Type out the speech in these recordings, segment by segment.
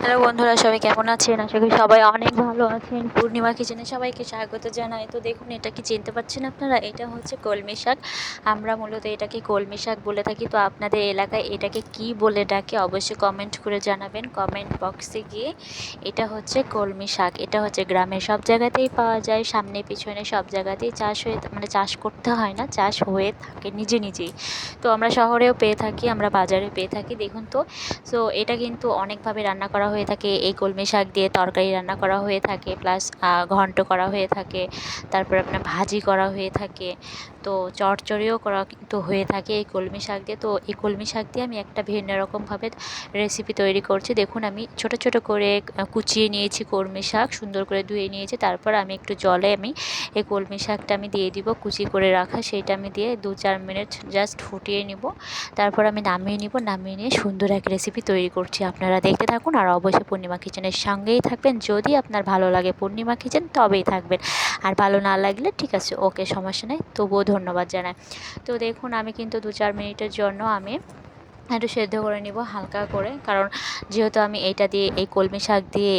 Hello বন্ধুরা, সবাই কেমন আছেন? আশা করি সবাই অনেক ভালো আছেন। পূর্ণিমা কিচেনে সবাইকে স্বাগত জানাই। তো দেখুন, এটা কি চিনতে পারছেন আপনারা? এটা হচ্ছে কলমি শাক। আমরা মূলত এটাকে কলমি শাক বলে থাকি। তো আপনাদের এলাকায় এটাকে কি বলে ডাকে অবশ্যই কমেন্ট করে জানাবেন। কমেন্ট বক্সে গিয়ে এটা হচ্ছে কলমি শাক। এটা হচ্ছে গ্রামের সব জায়গাতেই পাওয়া যায়। সামনে পিছনে সব জায়গাতেই চাষ হয়ে মানে চাষ করতে হয় না, চাষ হয়ে থাকে নিজে নিজেই। তো আমরা শহরেও পেয়ে থাকি, আমরা বাজারে পেয়ে থাকি, দেখুন তো। সো এটা কিন্তু অনেকভাবে রান্না করা হয়ে থাকে, এই কলমি শাক দিয়ে তরকারি রান্না করা হয়ে থাকে প্লাস ঘন্ট করা হয়ে থাকে, তারপর আপনার ভাজি করা হয়ে থাকে, তো চচ্চড়িও করা কিন্তু হয়ে থাকে এই কলমি শাক দিয়ে। তো এই কলমি শাক দিয়ে আমি একটা ভিন্ন রকমভাবে রেসিপি তৈরি করছি। দেখুন, আমি ছোট ছোট করে কুচিয়ে নিয়েছি কলমি শাক, সুন্দর করে ধুয়ে নিয়েছি। তারপর আমি একটু জলে আমি এই কলমি শাকটা আমি দিয়ে দিব, কুচি করে রাখা, সেইটা আমি দিয়ে দু, চার মিনিট জাস্ট ফুটিয়ে নিব। তারপর আমি নামিয়ে নিব, নামিয়ে নিয়ে সুন্দর এক রেসিপি তৈরি করছি। আপনারা দেখতে থাকুন আর অবশ্যই পূর্ণিমা কিচেনের সঙ্গেই থাকবেন। যদি আপনার ভালো লাগে পূর্ণিমা কিচেন, তবেই থাকবেন। আর ভালো না লাগলে ঠিক আছে, ওকে সমস্যা নেই। তবুও ধন্যবাদ জানাই। তো দেখুন, আমি কিন্তু দু চার মিনিটের জন্য আমি একটু সেদ্ধ করে নিব হালকা করে। কারণ যেহেতু আমি এইটা দিয়ে এই কলমি শাক দিয়ে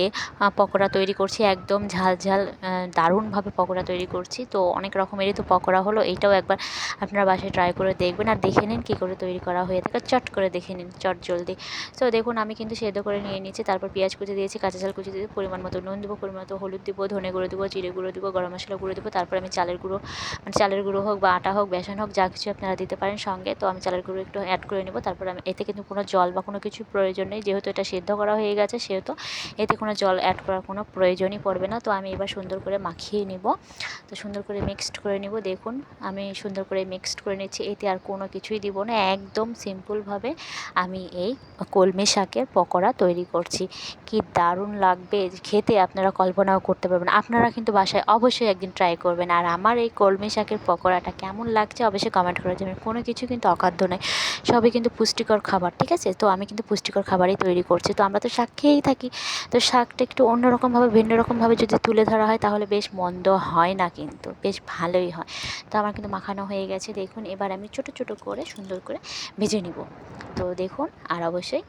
পকোড়া তৈরি করছি, একদম ঝাল ঝাল দারুণভাবে পকোড়া তৈরি করছি। তো অনেক রকমেরই তো পকোড়া হলো এইটাও একবার আপনারা বাসায় ট্রাই করে দেখবেন। আর দেখে নিন কী করে তৈরি করা হয়ে থাকে, চট করে দেখে নিন, চট জলদি। তো দেখুন, আমি কিন্তু সেদ্ধ করে নিয়ে নিয়েছি, তারপর পেঁয়াজ কুচি দিয়েছি, কাঁচা ঝাল কুচি দিয়ে পরিমাণ মতো নুন দেবো, পরিমাণ মতো হলুদ দেবো, ধনে গুঁড়ো দেবো, জিরে গুঁড়ো দেবো, গরম মশলা গুঁড়ো দেবো, তারপর আমি চালের গুঁড়ো মানে চালের গুঁড়ো হোক বা আটা হোক, বেসন হোক, যা কিছু আপনারা দিতে পারেন সঙ্গে। তো আমি চালের গুঁড়ো একটু অ্যাড করে নেব, তারপর এতে কিন্তু কোনো জল বা কোনো কিছু প্রয়োজন নেই। যেহেতু এটা সেদ্ধ করা হয়ে গেছে, সেহেতু এতে কোনো জল অ্যাড করার কোনো প্রয়োজনই পড়বে না। তো আমি এবার সুন্দর করে মাখিয়ে নিব। তো সুন্দর করে মিক্সড করে নিব। দেখুন, আমি সুন্দর করে মিক্সড করে নিচ্ছি। এতে আর কোনো কিছুই দিব না। একদম সিম্পলভাবে আমি এই কলমি শাকের পকোড়া তৈরি করছি। কি দারুণ লাগবে! খেতে আপনারা কল্পনাও করতে পারবেন আপনারা কিন্তু বাসায় অবশ্যই একদিন ট্রাই করবেন। আর আমার এই কলমি শাকের পকোড়াটা কেমন লাগছে অবশ্যই কমেন্ট করে যাবেন কোনো কিছু কিন্তু অখাদ্য নয়। সবই কিন্তু পুষ্টিকর খাবার, ঠিক আছে? তো আমি কিন্তু পুষ্টিকর খাবারই তৈরি করছি। তো আমরা তো শাক খেয়েই থাকি। তো শাকটা একটু অন্যরকমভাবে, ভিন্ন রকমভাবে যদি তুলে ধরা হয়, তাহলে বেশ মন্দ হয় না কিন্তু, বেশ ভালোই হয়। তো আমার কিন্তু মাখানো হয়ে গেছে। দেখুন, এবার আমি ছোটো ছোটো করে, সুন্দর করে ভেজে নিব। তো দেখুন, আর অবশ্যই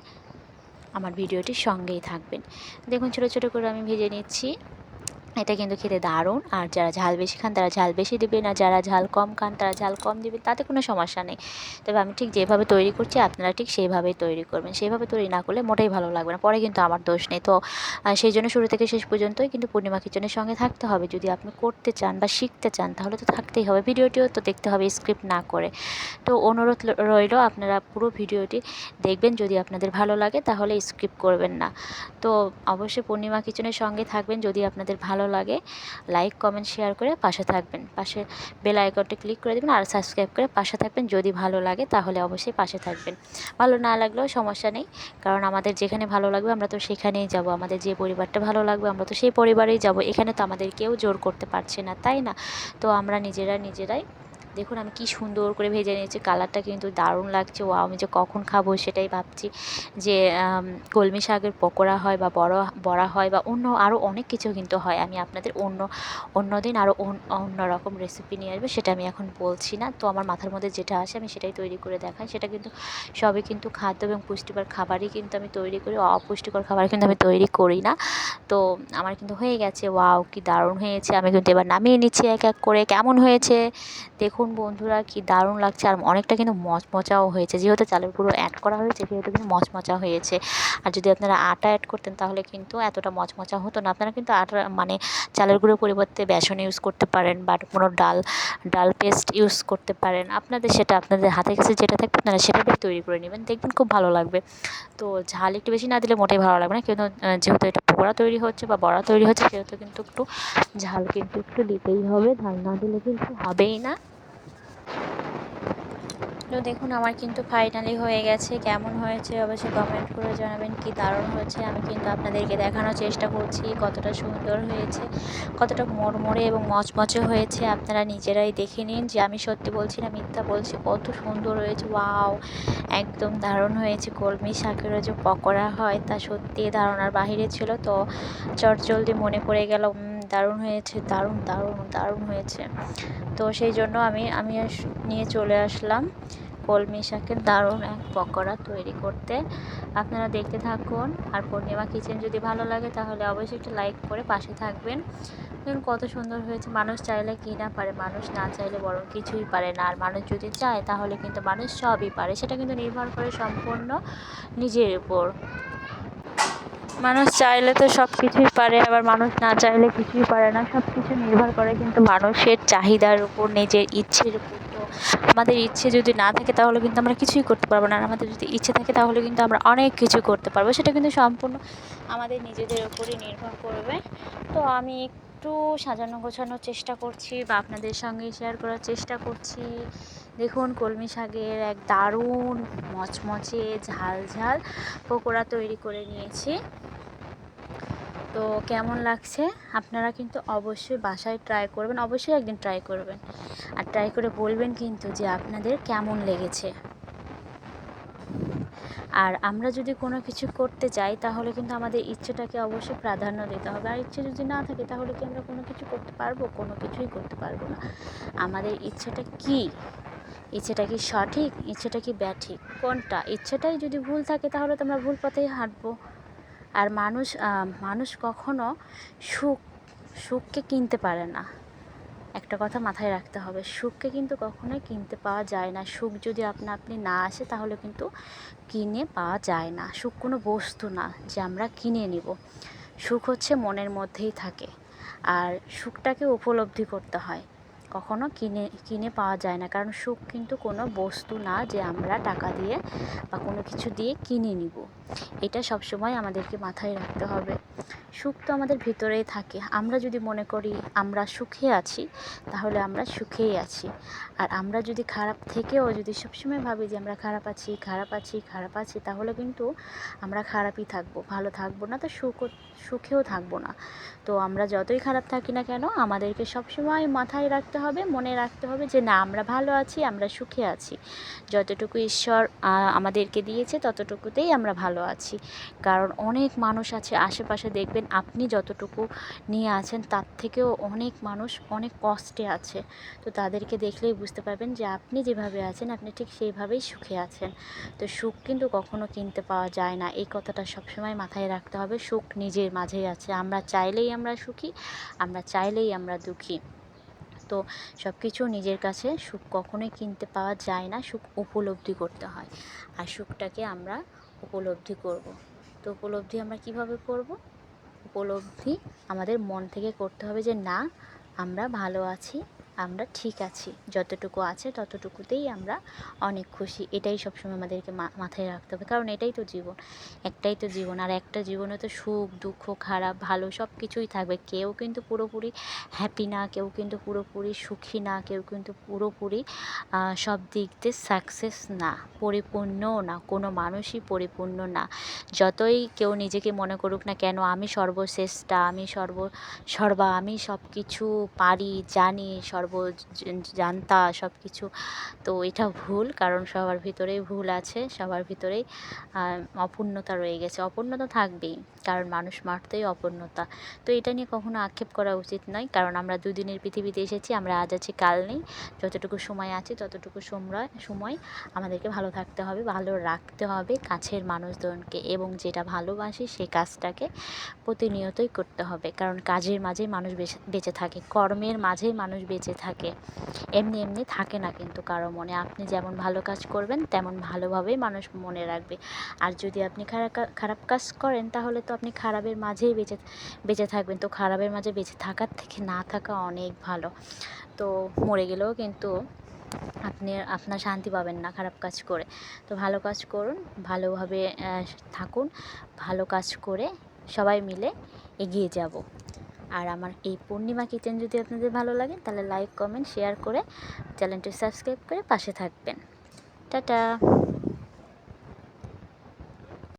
আমার ভিডিওটির সঙ্গেই থাকবেন। দেখুন, ছোটো ছোটো করে আমি ভেজে নিচ্ছি। এটা কিন্তু খেতে দারুণ। আর যারা ঝাল বেশি খান, তারা ঝাল বেশি দেবেন আর যারা ঝাল কম খান, তারা ঝাল কম দেবেন তাতে কোনো সমস্যা নেই। তবে আমি ঠিক যেভাবে তৈরি করছি, আপনারা ঠিক সেইভাবেই তৈরি করবেন। সেইভাবে তৈরি না করলে মোটেই ভালো লাগবে না। পরে কিন্তু আমার দোষ নেই। তো সেই জন্য শুরু থেকে শেষ পর্যন্তই কিন্তু পূর্ণিমা কিচেনের সঙ্গে থাকতে হবে। যদি আপনি করতে চান বা শিখতে চান, তাহলে তো থাকতেই হবে। ভিডিওটিও তো দেখতে হবে স্ক্রিপ্ট না করে। তো অনুরোধ রইল আপনারা পুরো ভিডিওটি দেখবেন। যদি আপনাদের ভালো লাগে, তাহলে স্ক্রিপ্ট করবেন না। তো, অবশ্যই পূর্ণিমা কিচেনের সঙ্গে থাকবেন। যদি আপনাদের ভালো লাগে লাইক কমেন্ট শেয়ার করে পাশে থাকবেন। পাশে বেল আইকনটি ক্লিক করে দেবেন আর সাবস্ক্রাইব করে পাশে থাকবেন যদি ভালো লাগে তাহলে অবশ্যই পাশে থাকবেন। ভালো না লাগলেও সমস্যা নেই, কারণ আমাদের যেখানে ভালো লাগবে আমরা তো সেখানেই যাব। আমাদের যে পরিবারটা ভালো লাগবে আমরা তো সেই পরিবারেই যাব। এখানে তো আমাদের কেউ জোর করতে পারছে না, তাই না? তো আমরা নিজেরা নিজেরাই দেখুন আমি কি সুন্দর করে ভেজে নিয়েছি, কালারটা কিন্তু দারুণ লাগছে। ও আমি যে কখন খাব সেটাই ভাবছি যে কলমি শাকের পকোড়া হয় বা বড়, বড়া হয় বা অন্য আরও অনেক কিছু কিন্তু হয়। আমি আপনাদের অন্য অন্য দিন আরও অন্য রকম রেসিপি নিয়ে আসবে, সেটা আমি এখন বলছি না। তো আমার মাথার মধ্যে যেটা আসে আমি সেটাই তৈরি করে দেখাই। সেটা কিন্তু সবই কিন্তু খাদ্য এবং পুষ্টিকর খাবারই কিন্তু আমি তৈরি করি। অপুষ্টিকর খাবার কিন্তু আমি তৈরি করি না। তো আমার কিন্তু হয়ে গেছে, ওয়াও, কি দারুণ হয়েছে। আমি কিন্তু এবার নামিয়ে নিচ্ছি এক এক করে। কেমন হয়েছে? দেখুন বন্ধুরা কি দারুণ লাগছে। আর অনেকটা কিন্তু মচমচাও হয়েছে। যেহেতু চালের গুঁড়ো অ্যাড করা হয়েছে, সেহেতু কিন্তু মচমচা হয়েছে। আর যদি আপনারা আটা অ্যাড করতেন, তাহলে কিন্তু এতটা মচমচা হতো না। আপনারা কিন্তু আটা মানে চালের গুঁড়োর পরিবর্তে বেসন ইউজ করতে পারেন বা কোনো ডাল ডাল পেস্ট ইউজ করতে পারেন। আপনাদের সেটা, আপনাদের হাতে কাছে যেটা থাকবে, আপনারা সেভাবেই তৈরি করে নেবেন। দেখবেন খুব ভালো লাগবে। তো ঝাল একটু বেশি না দিলে মোটেই ভালো লাগবে না। কিন্তু যেহেতু এটা পকোড়া তৈরি হচ্ছে বা বড়া তৈরি হচ্ছে, সেহেতু কিন্তু একটু ঝাল কিন্তু একটু দিতেই হবে। ঝাল না দিলে কিন্তু হবেই না। তো দেখুন, আমার কিন্তু ফাইনালি হয়ে গেছে। কেমন হয়েছে অবশ্যই কমেন্ট করে জানাবেন, কি দারুণ হয়েছে আমি কিন্তু আপনাদেরকে দেখানোর চেষ্টা করছি, কতটা সুন্দর হয়েছে, কতটা মরমরে এবং মচমচে হয়েছে। আপনারা নিজেরাই দেখে নিন যে আমি সত্যি বলছি না মিথ্যা বলছি, কত সুন্দর হয়েছে ওয়াও একদম দারুণ হয়েছে। কলমি শাকেরও যে পকোড়া হয়, তা সত্যি ধারণার বাহিরে ছিল। তো চটজলদি মনে পড়ে গেল দারুণ হয়েছে, দারুণ দারুণ দারুণ হয়েছে। তো সেই জন্য আমি আমি নিয়ে চলে আসলাম কলমি শাকের দারুণ এক পকোড়া তৈরি করতে। আপনারা দেখতে থাকুন। আর পূর্ণিমা কিচেন যদি ভালো লাগে তাহলে অবশ্যই একটু লাইক করে পাশে থাকবেন। দেখুন কত সুন্দর হয়েছে। মানুষ চাইলে কি না পারে, মানুষ না চাইলে বরং কিছুই পারে না। আর মানুষ যদি চায় তাহলে কিন্তু মানুষ সবই পারে। সেটা কিন্তু নির্ভর করে সম্পূর্ণ নিজের উপর। মানুষ চাইলে তো সব কিছুই পারে, আবার মানুষ না চাইলে কিছুই পারে না। সব কিছু নির্ভর করে কিন্তু মানুষের চাহিদার উপর, নিজের ইচ্ছের উপর। তো আমাদের ইচ্ছে যদি না থাকে তাহলে কিন্তু আমরা কিছুই করতে পারব না। আর আমাদের যদি ইচ্ছে থাকে তাহলে কিন্তু আমরা অনেক কিছু করতে পারব। সেটা কিন্তু সম্পূর্ণ আমাদের নিজেদের উপরই নির্ভর করবে। তো আমি একটু সাজানো গোছানোর চেষ্টা করছি বা আপনাদের সঙ্গে শেয়ার করার চেষ্টা করছি। দেখুন, কলমি শাকের এক দারুণ মচমচে ঝাল ঝাল পকোড়া তৈরি করে নিয়েছি। তো কেমন লাগছে? আপনারা কিন্তু অবশ্যই বাসায় ট্রাই করবেন, অবশ্যই একদিন ট্রাই করবেন। আর ট্রাই করে বলবেন কিন্তু যে আপনাদের কেমন লেগেছে। আর আমরা যদি কোনো কিছু করতে চাই তাহলে কিন্তু আমাদের ইচ্ছেটাকে অবশ্যই প্রাধান্য দিতে হবে। আর ইচ্ছে যদি না থাকে, তাহলে কি আমরা কোনো কিছু করতে পারব? কোনো কিছুই করতে পারব না। আমাদের ইচ্ছেটা কি? ইচ্ছেটা কি সঠিক? ইচ্ছেটা কি ব্যাঠিক? কোনটা? ইচ্ছেটাই যদি ভুল থাকে, তাহলে তো আমরা ভুল পথেই হাঁটবো। আর মানুষ মানুষ কখনো সুখ, সুখকে কিনতে পারে না। একটা কথা মাথায় রাখতে হবে, সুখকে কিন্তু কখনোই কিনতে পাওয়া যায় না। সুখ যদি আপনা, আপনি না আসে, তাহলে কিন্তু কিনে পাওয়া যায় না। সুখ কোনো বস্তু না যে আমরা কিনে নিব। সুখ হচ্ছে মনের মধ্যেই থাকে। আর সুখটাকে উপলব্ধি করতে হয়। কখনো কিনে কিনে পাওয়া যায় না। কারণ সুখ কিন্তু কোনো বস্তু না যে আমরা টাকা দিয়ে বা কোনো কিছু দিয়ে কিনে নিব। এটা সবসময় আমাদেরকে মাথায় রাখতে হবে। সুখ তো আমাদের ভিতরেই থাকে। আমরা যদি মনে করি আমরা সুখে আছি, তাহলে আমরা সুখেই আছি। আর আমরা যদি খারাপ থেকেও যদি সবসময় ভাবি যে আমরা খারাপ আছি খারাপ আছি খারাপ আছি, তাহলে কিন্তু আমরা খারাপই থাকব। ভালো থাকব না তো সুখ, সুখেও থাকব না। তো আমরা যতই খারাপ থাকি না কেন, আমাদেরকে সবসময় মাথায় রাখতে হবে, মনে রাখতে হবে যে না, আমরা ভালো আছি, আমরা সুখে আছি। যতটুকু ঈশ্বর আমাদেরকে দিয়েছে, ততটুকুতেই আমরা ভালো আছি। কারণ অনেক মানুষ আছে, আশেপাশে দেখবেন আপনি যতটুকু নিয়ে আছেন, তার থেকেও অনেক মানুষ অনেক কষ্টে আছে। তো তাদেরকে দেখলেই বুঝতে পারবেন যে আপনি যেভাবে আছেন, আপনি ঠিক সেইভাবেই সুখে আছেন। তো সুখ কিন্তু কখনো কিনতে পাওয়া যায় না। এই কথাটা সবসময় মাথায় রাখতে হবে। সুখ নিজের মাঝেই আছে। আমরা চাইলেই আমরা সুখী, আমরা চাইলেই আমরা দুঃখী। তো সব কিছু নিজের কাছে। সুখ কখনোই কিনতে পাওয়া যায় না। সুখ উপলব্ধি করতে হয়। আর সুখটাকে আমরা উপলব্ধি করব। তো উপলব্ধি আমরা কীভাবে করব? উপলব্ধি আমাদের মন থেকে করতে হবে যে না আমরা ভালো আছি। আমরা ঠিক আছি। যতটুকু আছে ততটুকুতেই আমরা অনেক খুশি। এটাই সবসময় আমাদেরকে মাথায় রাখতে হবে। কারণ এটাই তো জীবন। একটাই তো জীবন। আর একটা জীবনে তো সুখ, দুঃখ, খারাপ, ভালো সব কিছুই থাকবে। কেউ কিন্তু পুরোপুরি হ্যাপি না, কেউ কিন্তু পুরোপুরি সুখী না, কেউ কিন্তু পুরোপুরি সব দিক দিয়ে সাকসেস না পরিপূর্ণও না, কোনো মানুষই পরিপূর্ণ না। যতই কেউ নিজেকে মনে করুক না কেন, আমি সর্বশ্রেষ্ঠা, আমি সর্ব, সর্বা, আমি সব কিছু পারি, জানি, সর্ব জানতা সব কিছু তো এটা ভুল, কারণ সবার ভিতরেই ভুল আছে, সবার ভিতরেই অপূর্ণতা রয়ে গেছে। অপূর্ণতা থাকবেই, কারণ মানুষ মারতেই অপূর্ণতা। তো এটা নিয়ে কখনো আক্ষেপ করা উচিত নয়, কারণ আমরা দুদিনের পৃথিবীতে এসেছি, আমরা আজ আছি, কাল নেই। যতটুকু সময় আছে, ততটুকু সময় সময় আমাদেরকে ভালো থাকতে হবে, ভালো রাখতে হবে কাছের মানুষজনকে, এবং যেটা ভালোবাসি সেই কাজটাকে প্রতিনিয়তই করতে হবে। কারণ কাজের মাঝেই মানুষ বেঁচে থাকে, কর্মের মাঝেই মানুষ বেঁচে থাকে। এমনি এমনি থাকে না কিন্তু কারও মনে। আপনি যেমন ভালো কাজ করবেন, তেমন ভালোভাবেই মানুষ মনে রাখবে। আর যদি আপনি খারাপ খারাপ কাজ করেন, তাহলে তো আপনি খারাপের মাঝেই বেঁচে বেঁচে থাকবেন। তো খারাপের মাঝে বেঁচে থাকার থেকে না থাকা অনেক ভালো। তো মরে গেলেও কিন্তু আপনি, আপনার শান্তি পাবেন না খারাপ কাজ করে। তো ভালো কাজ করুন, ভালোভাবে থাকুন, ভালো কাজ করে সবাই মিলে এগিয়ে যাব। আর আমার এই পূর্ণিমা কিচেন যদি আপনাদের ভালো লাগে, তাহলে লাইক কমেন্ট শেয়ার করে চ্যানেলটি সাবস্ক্রাইব করে পাশে থাকবেন। টাটা!